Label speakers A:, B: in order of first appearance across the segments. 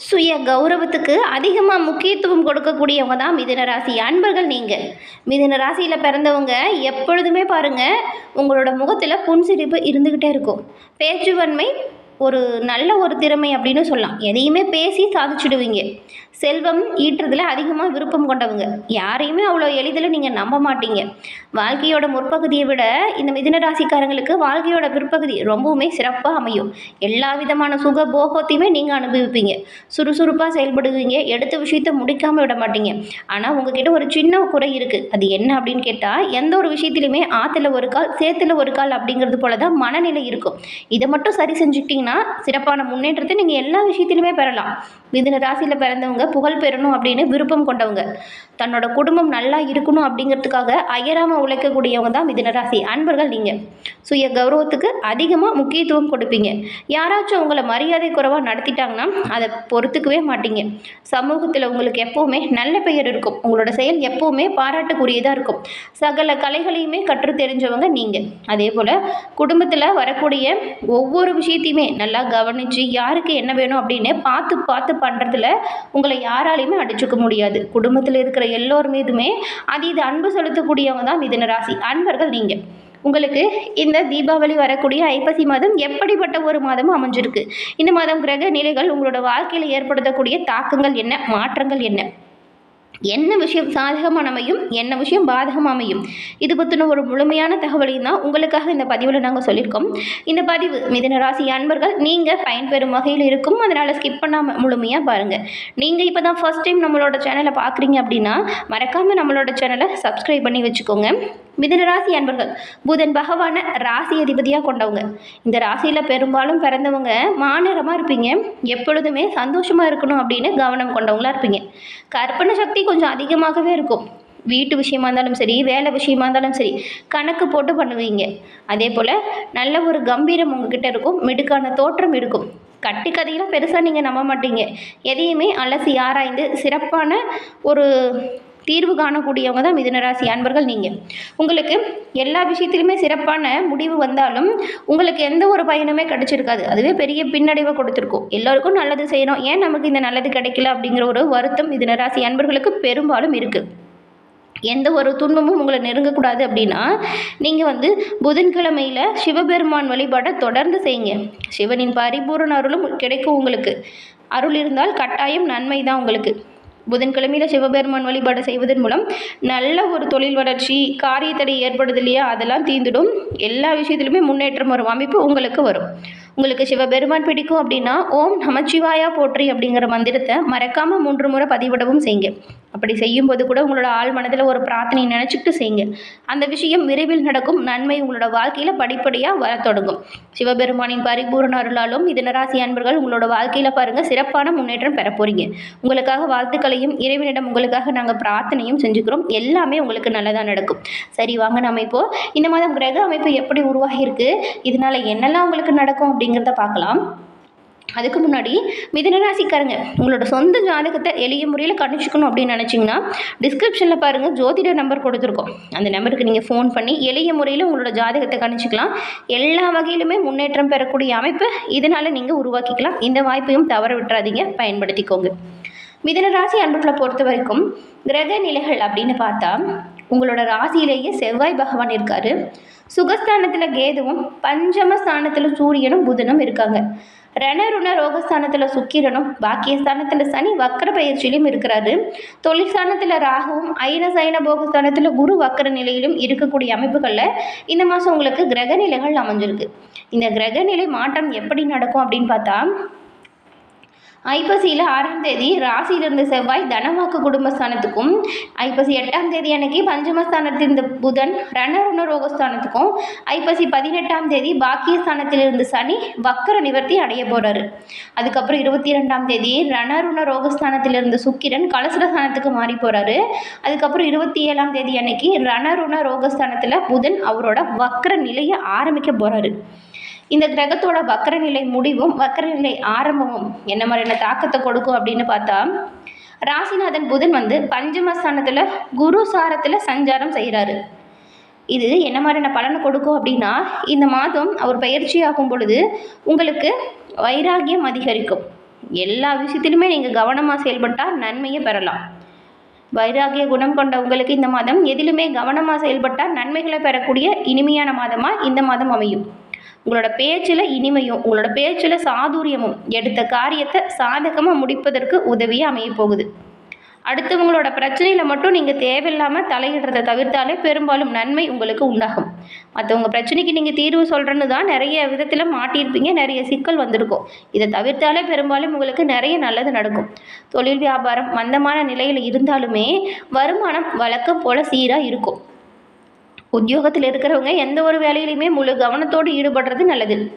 A: சுய கௌரவத்துக்கு அதிகமாக முக்கியத்துவம் கொடுக்கக்கூடியவங்க தான் மிதுன ராசி அன்பர்கள் நீங்கள் மிதுன ராசியில் பிறந்தவங்க எப்பொழுதுமே பாருங்கள் உங்களோட முகத்தில் புன்சிரிப்பு இருந்துக்கிட்டே இருக்கும். பேச்சுவன்மை ஒரு நல்ல ஒரு திறமை அப்படின்னு சொல்லலாம். எதையுமே பேசி சாதிச்சுடுவீங்க. செல்வம் ஈட்டுறதுல அதிகமாக விருப்பம் கொண்டவங்க. யாரையுமே அவ்வளோ எளிதில் நீங்கள் நம்ப மாட்டீங்க. வாழ்க்கையோட முற்பகுதியை விட இந்த மிதின ராசிக்காரங்களுக்கு வாழ்க்கையோட பிற்பகுதி ரொம்பவுமே சிறப்பாக அமையும். எல்லா விதமான சுக போகத்தையுமே நீங்கள் அனுபவிப்பீங்க. சுறுசுறுப்பாக செயல்படுவீங்க. எடுத்த விஷயத்த முடிக்காமல் விட மாட்டீங்க. ஆனால் உங்ககிட்ட ஒரு சின்ன குறை இருக்குது அது என்ன அப்படின்னு கேட்டால் எந்த ஒரு விஷயத்துலையுமே ஆற்றுல ஒரு கால் சேத்துல ஒரு கால் அப்படிங்கிறது போல தான் மனநிலை இருக்கும். இதை மட்டும் சரி செஞ்சுக்கிட்டிங்கன்னா சிறப்பான முன்னேற்றத்தை நீங்கள் எல்லா விஷயத்திலுமே பெறலாம். மிதுன ராசியில் பிறந்தவங்க புகழ் பெறணும் அப்படின்னு விருப்பம் கொண்டவங்க. தன்னோட குடும்பம் நல்லா இருக்கணும் அப்படிங்கிறதுக்காக அயராமல் உழைக்கக்கூடியவங்க தான் மிதுன ராசி. அன்பர்கள் நீங்கள் சுய கௌரவத்துக்கு அதிகமாக முக்கியத்துவம் கொடுப்பீங்க. யாராச்சும் உங்களை மரியாதை குறைவாக நடத்திட்டாங்கன்னா அதை பொறுத்துக்கவே மாட்டீங்க. சமூகத்தில் உங்களுக்கு எப்போவுமே நல்ல பெயர் இருக்கும். உங்களோட செயல் எப்போவுமே பாராட்டுக்குரியதாக இருக்கும். சகல கலைகளையுமே கற்று தெரிஞ்சவங்க நீங்கள் அதே போல் குடும்பத்தில் வரக்கூடிய ஒவ்வொரு விஷயத்தையுமே நல்லா கவனித்து யாருக்கு என்ன வேணும் அப்படின்னு பார்த்து பார்த்து பண்ணுறதுல உங்களை யாராலையுமே அடிச்சுக்க முடியாது. குடும்பத்தில் இருக்கிற எல்லோர் மீதுமே அதீத அன்பு செலுத்தக்கூடியவங்க தான் மிதுன ராசி. அன்பர்கள் நீங்கள் உங்களுக்கு இந்த தீபாவளி வரக்கூடிய ஐப்பசி மாதம் எப்படிப்பட்ட ஒரு மாதமும் அமைஞ்சிருக்கு. இந்த மாதம் கிரக நிலைகள் உங்களோட வாழ்க்கையில் ஏற்படுத்தக்கூடிய தாக்கங்கள் என்ன? மாற்றங்கள் என்ன? என்ன விஷயம் சாதகமாக அமையும் என்ன விஷயம் பாதகமாக அமையும் இது பற்றின ஒரு முழுமையான தகவலையும் தான் உங்களுக்காக இந்த பதிவில் நாங்கள் சொல்லியிருக்கோம். இந்த பதிவு மிதன ராசி அன்பர்கள் நீங்கள் பயன்பெறும் வகையில் இருக்கும். அதனால் ஸ்கிப் பண்ணாமல் முழுமையாக பாருங்கள் நீங்கள் இப்போ தான் ஃபஸ்ட் டைம் நம்மளோட சேனலை பார்க்குறீங்க அப்படின்னா மறக்காமல் நம்மளோட சேனலை சப்ஸ்கிரைப் பண்ணி வச்சுக்கோங்க. மிதனராசி அன்பர்கள் புதன் பகவானை ராசி அதிபதியாக கொண்டவங்க. இந்த ராசியில் பெரும்பாலும் பிறந்தவங்க மாநிலமாக இருப்பீங்க. எப்பொழுதுமே சந்தோஷமாக இருக்கணும் அப்படின்னு கவனம் கொண்டவங்களா இருப்பீங்க. கற்பனை சக்தி கொஞ்சம் அதிகமாகவே இருக்கும். வீட்டு விஷயமா இருந்தாலும் சரி வேலை விஷயமா இருந்தாலும் சரி கணக்கு போட்டு பண்ணுவீங்க. அதே போல் நல்ல ஒரு கம்பீரம் உங்ககிட்ட இருக்கும். மிடுக்கான தோற்றம் இருக்கும். கட்டி கதையெல்லாம் பெருசாக நீங்கள் நம்ப மாட்டீங்க. எதையுமே அலசி ஆராய்ந்து சிறப்பான ஒரு தீர்வு காணக்கூடியவங்க தான் மிதுனராசி அன்பர்கள் நீங்கள் உங்களுக்கு எல்லா விஷயத்திலுமே சிறப்பான முடிவு வந்தாலும் உங்களுக்கு எந்த ஒரு பயனுமே கிடைச்சிருக்காது. அதுவே பெரிய பின்னடைவை கொடுத்துருக்கும். எல்லோருக்கும் நல்லது செய்யணும். ஏன் நமக்கு இந்த நல்லது கிடைக்கல அப்படிங்கிற ஒரு வருத்தம் மிதுனராசி அன்பர்களுக்கு பெரும்பாலும் இருக்குது எந்த ஒரு துன்பமும் உங்களை நெருங்கக்கூடாது அப்படின்னா நீங்கள் வந்து புதன்கிழமையில் சிவபெருமான் வழிபாட்டை தொடர்ந்து செய்யுங்க. சிவனின் பரிபூரண அருளும் கிடைக்கும் உங்களுக்கு. அருள் இருந்தால் கட்டாயம் நன்மை தான் உங்களுக்கு. புதன்கிழமையில் சிவபெருமான் வழிபாடு செய்வதன் மூலம் நல்ல ஒரு தொழில் வளர்ச்சி காரியத்தடை ஏற்படுது இல்லையா? அதெல்லாம் தீர்ந்துடும். எல்லா விஷயத்துலையுமே முன்னேற்றம் வரும். அமைப்பு உங்களுக்கு வரும். உங்களுக்கு சிவபெருமான் பிடிக்கும் அப்படின்னா ஓம் நமச்சிவாயா போற்றி அப்படிங்கிற மந்திரத்தை மறக்காமல் மூன்று முறை பதிவிடவும் செய்யுங்க. அப்படி செய்யும்போது கூட உங்களோட ஆள் மனதில் ஒரு பிரார்த்தனை நினச்சிக்கிட்டு செய்யுங்க. அந்த விஷயம் விரைவில் நடக்கும். நன்மை உங்களோட வாழ்க்கையில் படிப்படியாக வர தொடங்கும். சிவபெருமானின் பரிபூர்ண அருளாலும் இதனராசி அன்பர்கள் உங்களோட வாழ்க்கையில் பாருங்கள் சிறப்பான முன்னேற்றம் பெற போகிறீங்க உங்களுக்காக வாழ்த்துக்களையும் இறைவனிடம் உங்களுக்காக நாங்கள் பிரார்த்தனையும் செஞ்சுக்கிறோம். எல்லாமே உங்களுக்கு நல்லதாக நடக்கும். சரி வாங்க நம்ம இப்போது இந்த மாதம் கிரக அமைப்பு எப்படி உருவாகியிருக்கு? இதனால் என்னெல்லாம் உங்களுக்கு நடக்கும் அப்படிங்கிறத பார்க்கலாம். அதுக்கு முன்னாடி மிதனராசிக்காரங்க உங்களோட சொந்த ஜாதகத்தை எளிய முறையில் கணிச்சிக்கணும் அப்படின்னு நினச்சிங்கன்னா டிஸ்கிரிப்ஷனில் பாருங்கள் ஜோதிட நம்பர் கொடுத்துருக்கோம். அந்த நம்பருக்கு நீங்கள் ஃபோன் பண்ணி எளிய முறையில் உங்களோட ஜாதகத்தை கணிச்சிக்கலாம். எல்லா வகையிலுமே முன்னேற்றம் பெறக்கூடிய அமைப்பு இதனால் நீங்கள் உருவாக்கிக்கலாம். இந்த வாய்ப்பையும் தவற விட்டுறாதீங்க பயன்படுத்திக்கோங்க. மிதனராசி அன்புகளை பொறுத்த வரைக்கும் கிரக நிலைகள் அப்படின்னு பார்த்தா உங்களோட ராசியிலேயே செவ்வாய் பகவான் இருக்காரு. சுகஸ்தானத்தில் கேதுவும் பஞ்சமஸ்தானத்தில் சூரியனும் புதனும் இருக்காங்க. ரணருண ரோகஸ்தானத்தில் சுக்கிரனும் பாக்கியஸ்தானத்தில் சனி வக்கர பயிற்சியிலும் இருக்கிறாரு. தொழில் ஸ்தானத்தில் ராகுவும் ஐன சைன போகஸ்தானத்தில் குரு வக்கர நிலையிலும் இருக்கக்கூடிய அமைப்புகளில் இந்த மாதம் உங்களுக்கு கிரக நிலைகள் அமைஞ்சிருக்கு. இந்த கிரக நிலை மாற்றம் எப்படி நடக்கும் அப்படின்னு பார்த்தா ஐப்பசியில் ஆறாம் தேதி ராசியிலிருந்து செவ்வாய் தனவாக்கு குடும்பஸ்தானத்துக்கும் ஐப்பசி எட்டாம் தேதி அன்னைக்கு பஞ்சமஸ்தானத்தில் இருந்த புதன் ரணருண ரோகஸ்தானத்துக்கும் ஐப்பசி பதினெட்டாம் தேதி பாக்கியஸ்தானத்திலிருந்து சனி வக்கர நிவர்த்தி அடைய போகிறாரு அதுக்கப்புறம் இருபத்தி ரெண்டாம் தேதி ரணருண ரோகஸ்தானத்திலிருந்து சுக்கிரன் கலசரஸ்தானத்துக்கு மாறி போகிறாரு அதுக்கப்புறம் இருபத்தி ஏழாம் தேதி அன்னைக்கு ரணருண ரோகஸ்தானத்தில் புதன் அவரோட வக்கர நிலையை ஆரம்பிக்க போகிறாரு இந்த கிரகத்தோட வக்கரநிலை முடிவும் வக்கரநிலை ஆரம்பமும் என்ன மாதிரியான தாக்கத்தை கொடுக்கும் அப்படின்னு பார்த்தா ராசிநாதன் புதன் வந்து பஞ்சமஸ்தானத்தில் குரு சாரத்தில் சஞ்சாரம் செய்கிறாரு இது என்ன மாதிரியான பலனை கொடுக்கும் அப்படின்னா இந்த மாதம் அவர் பயிற்சியாகும் பொழுது உங்களுக்கு வைராகியம் அதிகரிக்கும். எல்லா விஷயத்திலுமே நீங்கள் கவனமாக செயல்பட்டால் நன்மையை பெறலாம். வைராகிய குணம் கொண்ட உங்களுக்கு இந்த மாதம் எதிலுமே கவனமாக செயல்பட்டால் நன்மைகளை பெறக்கூடிய இனிமையான மாதமாக இந்த மாதம் அமையும். உங்களோட பேச்சில் இனிமையும் உங்களோட பேச்சில் சாதுரியமும் எடுத்த காரியத்தை சாதகமாக முடிப்பதற்கு உதவியாக அமைய போகுது. அடுத்தவங்களோட பிரச்சனையில் மட்டும் நீங்கள் தேவையில்லாமல் தலையிடுறதை தவிர்த்தாலே பெரும்பாலும் நன்மை உங்களுக்கு உண்டாகும். மற்றவங்க பிரச்சனைக்கு நீங்கள் தீர்வு சொல்கிறேன்னு தான் நிறைய விதத்தில் மாட்டியிருப்பீங்க நிறைய சிக்கல் வந்திருக்கும். இதை தவிர்த்தாலே பெரும்பாலும் உங்களுக்கு நிறைய நல்லது நடக்கும். தொழில் வியாபாரம் மந்தமான நிலையில் இருந்தாலுமே வருமானம் வழக்கம் போல் சீராக இருக்கும். உத்தியோகத்தில் இருக்கிறவங்க எந்த ஒரு வேலையிலையுமே முழு கவனத்தோடு ஈடுபடுறது நல்லது.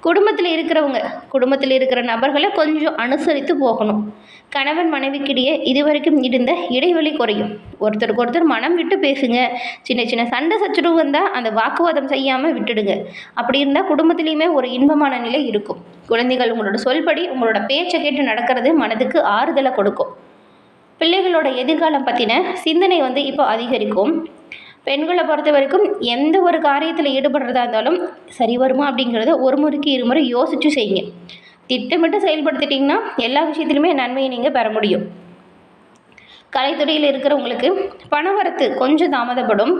A: குடும்பத்தில் இருக்கிறவங்க குடும்பத்தில் இருக்கிற நபர்களை கொஞ்சம் அனுசரித்து போகணும். கணவன் மனைவிக்கிடையே இதுவரைக்கும் இருந்த இடைவெளி குறையும். ஒருத்தருக்கு ஒருத்தர் மனம் விட்டு பேசுங்க. சின்ன சின்ன சண்டை சச்சரவு வந்தால் அந்த வாக்குவாதம் செய்யாமல் விட்டுடுங்க. அப்படி இருந்தால் குடும்பத்திலையுமே ஒரு இன்பமான நிலை இருக்கும். குழந்தைகள் உங்களோட சொல்படி உங்களோட பேச்சை கேட்டு நடக்கிறது மனதுக்கு ஆறுதலை கொடுக்கும். பிள்ளைகளோட எதிர்காலம் பற்றின சிந்தனை வந்து இப்போ அதிகரிக்கும். பெண்களை பொறுத்த வரைக்கும் எந்த ஒரு காரியத்தில் ஈடுபடுறதா இருந்தாலும் சரி வருமா அப்படிங்கிறத ஒரு முறைக்கு இருமுறை யோசித்து செய்யுங்க. திட்டமிட்டு செயல்படுத்திட்டிங்கன்னா எல்லா விஷயத்துலையுமே நன்மையை நீங்கள் பெற முடியும். கலைத்துறையில் இருக்கிறவங்களுக்கு பணவரத்து கொஞ்சம் தாமதப்படும்.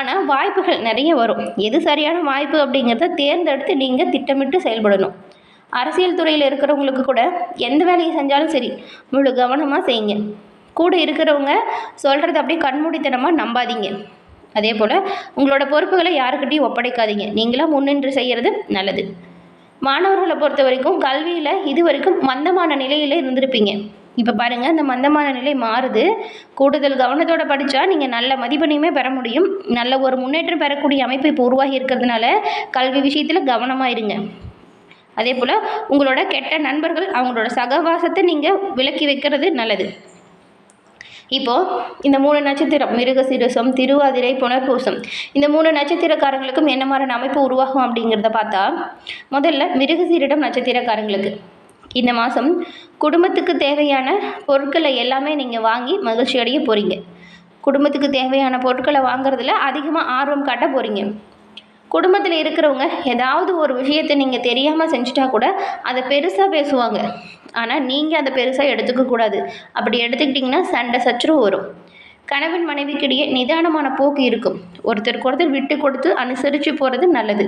A: ஆனால் வாய்ப்புகள் நிறைய வரும். எது சரியான வாய்ப்பு அப்படிங்கிறத தேர்ந்தெடுத்து நீங்கள் திட்டமிட்டு செயல்படணும். அரசியல் துறையில் இருக்கிறவங்களுக்கு கூட எந்த வேலையை செஞ்சாலும் சரி முழு கவனமாக செய்யுங்க. கூட இருக்கிறவங்க சொல்கிறத அப்படியே கண்மூடித்தனமாக நம்பாதீங்க. அதே போல் உங்களோட பொறுப்புகளை யாருக்கிட்டையும் ஒப்படைக்காதீங்க. நீங்களாக முன்னின்று செய்கிறது நல்லது. மாணவர்களை பொறுத்த வரைக்கும் கல்வியில் இது வரைக்கும் மந்தமான நிலையில் இருந்திருப்பீங்க. இப்போ பாருங்கள் அந்த மந்தமான நிலை மாறுது. கூடுதல் கவனத்தோடு படித்தா நீங்கள் நல்ல மதிப்பெண்ணையுமே பெற முடியும். நல்ல ஒரு முன்னேற்றம் பெறக்கூடிய அமைப்பு இப்போ உருவாகி இருக்கிறதுனால கல்வி விஷயத்தில் கவனமாக இருங்க அதே போல் உங்களோட கெட்ட நண்பர்கள் அவங்களோட சகவாசத்தை நீங்கள் விலக்கி வைக்கிறது நல்லது. இப்போது இந்த மூணு நட்சத்திரம் மிருகசீரசம் திருவாதிரை புனர்பூசம். இந்த மூணு நட்சத்திரக்காரங்களுக்கும் என்ன மாதிரியான அமைப்பு உருவாகும் அப்படிங்கிறத பார்த்தா முதல்ல மிருகசீரிடம் நட்சத்திரக்காரங்களுக்கு. இந்த மாதம் குடும்பத்துக்கு தேவையான பொருட்களை எல்லாமே நீங்கள் வாங்கி மகிழ்ச்சி அடைய போகிறீங்க குடும்பத்துக்கு தேவையான பொருட்களை வாங்குறதுல அதிகமாக ஆர்வம் காட்ட போகிறீங்க குடும்பத்தில் இருக்கிறவங்க ஏதாவது ஒரு விஷயத்தை நீங்கள் தெரியாமல் செஞ்சுட்டா கூட அதை பெருசாக பேசுவாங்க. ஆனால் நீங்கள் அதை பெருசாக எடுத்துக்கக்கூடாது அப்படி எடுத்துக்கிட்டிங்கன்னா சண்டை சச்சரவு வரும். கணவன் மனைவிக்கிடையே நிதானமான போக்கு இருக்கும். ஒருத்தருக்கு ஒருத்தர் விட்டு கொடுத்து அனுசரித்து போகிறது நல்லது.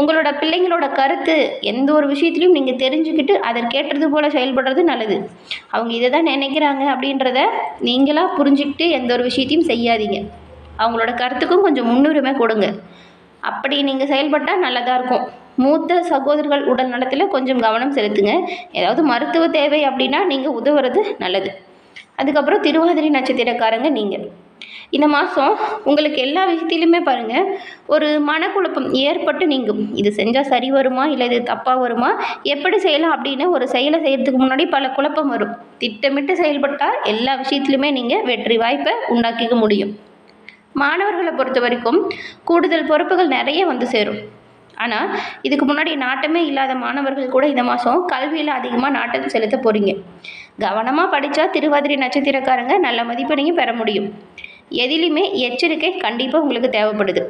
A: உங்களோட பிள்ளைங்களோட கருத்து எந்த ஒரு விஷயத்துலையும் நீங்கள் தெரிஞ்சுக்கிட்டு அதற்கேற்றது போல் செயல்படுறது நல்லது. அவங்க இதை தான் நினைக்கிறாங்க அப்படின்றத நீங்களாக புரிஞ்சுக்கிட்டு எந்த ஒரு விஷயத்தையும் செய்யாதீங்க. அவங்களோட கருத்துக்கும் கொஞ்சம் முன்னுரிமை கொடுங்க. அப்படி நீங்கள் செயல்பட்டால் நல்லதாக இருக்கும். மூத்த சகோதரர்கள் உடல் நலத்தில் கொஞ்சம் கவனம் செலுத்துங்க. ஏதாவது மருத்துவ தேவை அப்படின்னா நீங்கள் உதவுறது நல்லது. அதுக்கப்புறம் திருவாதிரை நட்சத்திரக்காரங்க நீங்கள் இந்த மாதம் உங்களுக்கு எல்லா விஷயத்திலுமே பாருங்கள் ஒரு மனக்குழப்பம் ஏற்பட்டு நீங்கும். இது செஞ்சால் சரி வருமா? இல்லை இது தப்பாக வருமா? எப்படி செய்யலாம் அப்படின்னு ஒரு செயலை செய்கிறதுக்கு முன்னாடி பல குழப்பம் வரும். திட்டமிட்டு செயல்பட்டால் எல்லா விஷயத்துலையுமே நீங்கள் வெற்றி வாய்ப்பை உண்டாக்கிக்க முடியும். மாணவர்களை பொறுத்த வரைக்கும் கூடுதல் பொறுப்புகள் நிறைய வந்து சேரும். ஆனால் இதுக்கு முன்னாடி நாட்டமே இல்லாத மாணவர்கள் கூட இந்த மாதம் கல்வியில் அதிகமாக நாட்டம் செலுத்த போகிறீங்க கவனமாக படித்தா திருவாதிரை நட்சத்திரக்காரங்க நல்ல மதிப்பெண்ணையும் பெற முடியும். எதிலுமே எச்சரிக்கை கண்டிப்பாக உங்களுக்கு தேவைப்படுது.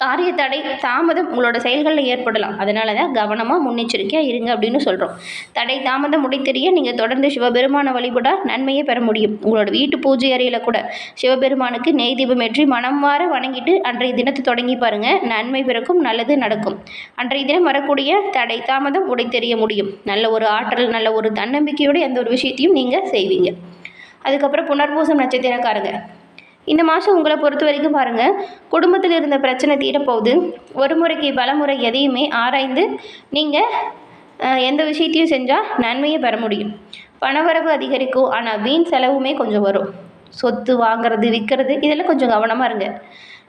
A: காரிய தடை தாமதம் உங்களோட செயல்களில் ஏற்படலாம். அதனால தான் கவனமாக முன்னெச்சரிக்கையாக இருங்க அப்படின்னு சொல்கிறோம் தடை தாமதம் உடைத்தெரிய நீங்கள் தொடர்ந்து சிவபெருமான வழிபட நன்மையை பெற முடியும். உங்களோட வீட்டு பூஜை அறையில் கூட சிவபெருமானுக்கு நெய் தீபம் ஏற்றி மனம் வார வணங்கிட்டு அன்றைய தினத்தை தொடங்கி பாருங்கள் நன்மை பிறக்கும் நல்லது நடக்கும். அன்றைய தினம் வரக்கூடிய தடை தாமதம் உடைத்தெறிய முடியும். நல்ல ஒரு ஆற்றல் நல்ல ஒரு தன்னம்பிக்கையோடு எந்த ஒரு விஷயத்தையும் நீங்கள் செய்வீங்க. அதுக்கப்புறம் புனர்பூசம் நட்சத்திரக்காரங்க. இந்த மாதம் உங்களை பொறுத்த வரைக்கும் பாருங்கள் குடும்பத்தில் இருந்த பிரச்சனை தீரப்போகுது. ஒரு முறைக்கு பல முறை எதையுமே ஆராய்ந்து நீங்கள் எந்த விஷயத்தையும் செஞ்சால் நன்மையை பெற முடியும். பணவரவு அதிகரிக்கும் ஆனால் வீண் செலவுமே கொஞ்சம் வரும். சொத்து வாங்குறது விற்கிறது இதெல்லாம் கொஞ்சம் கவனமாக இருங்க.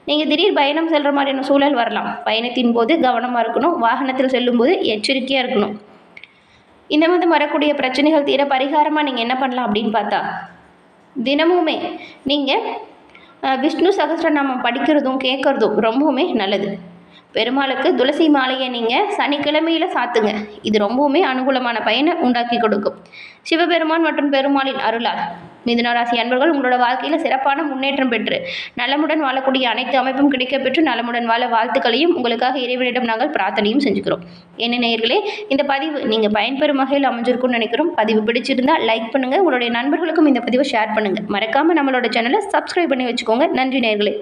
A: நீங்கள் திடீர் பயணம் செல்கிற மாதிரியான சூழல் வரலாம். பயணத்தின் போது கவனமாக இருக்கணும். வாகனத்தில் செல்லும்போது எச்சரிக்கையாக இருக்கணும். இந்த மாதிரி வரக்கூடிய பிரச்சனைகள் தீர பரிகாரமாக நீங்கள் என்ன பண்ணலாம் அப்படின்னு பார்த்தா தினமுமே நீங்கள் விஷ்ணு சகசிரநாமம் படிக்கிறதும் கேட்குறதும் ரொம்பவுமே நல்லது. பெருமாளுக்கு துளசி மாலையை நீங்கள் சனிக்கிழமையில் சாத்துங்க. இது ரொம்பவுமே அனுகூலமான பயனை உண்டாக்கி கொடுக்கும். சிவபெருமான் மற்றும் பெருமாளின் அருளால். மிதுனராசி அன்பர்கள் உங்களோட வாழ்க்கையில் சிறப்பான முன்னேற்றம் பெற்று நலமுடன் வாழக்கூடிய அனைத்து அமைப்பும் கிடைக்கப்பெற்று நலமுடன் வாழ வாழ்த்துக்களையும் உங்களுக்காக இறைவனிடம் நாங்கள் பிரார்த்தனையும் செஞ்சுக்கிறோம். என்ன நேயர்களே இந்த பதிவு நீங்கள் பயன்பெறும் வகையில் அமைஞ்சிருக்கும்னு நினைக்கிறோம். பதிவு பிடிச்சிருந்தா லைக் பண்ணுங்கள் உங்களுடைய நண்பர்களுக்கும் இந்த பதிவை ஷேர் பண்ணுங்கள் மறக்காமல் நம்மளோட சேனலை சப்ஸ்கிரைப் பண்ணி வச்சுக்கோங்க. நன்றி நேர்களே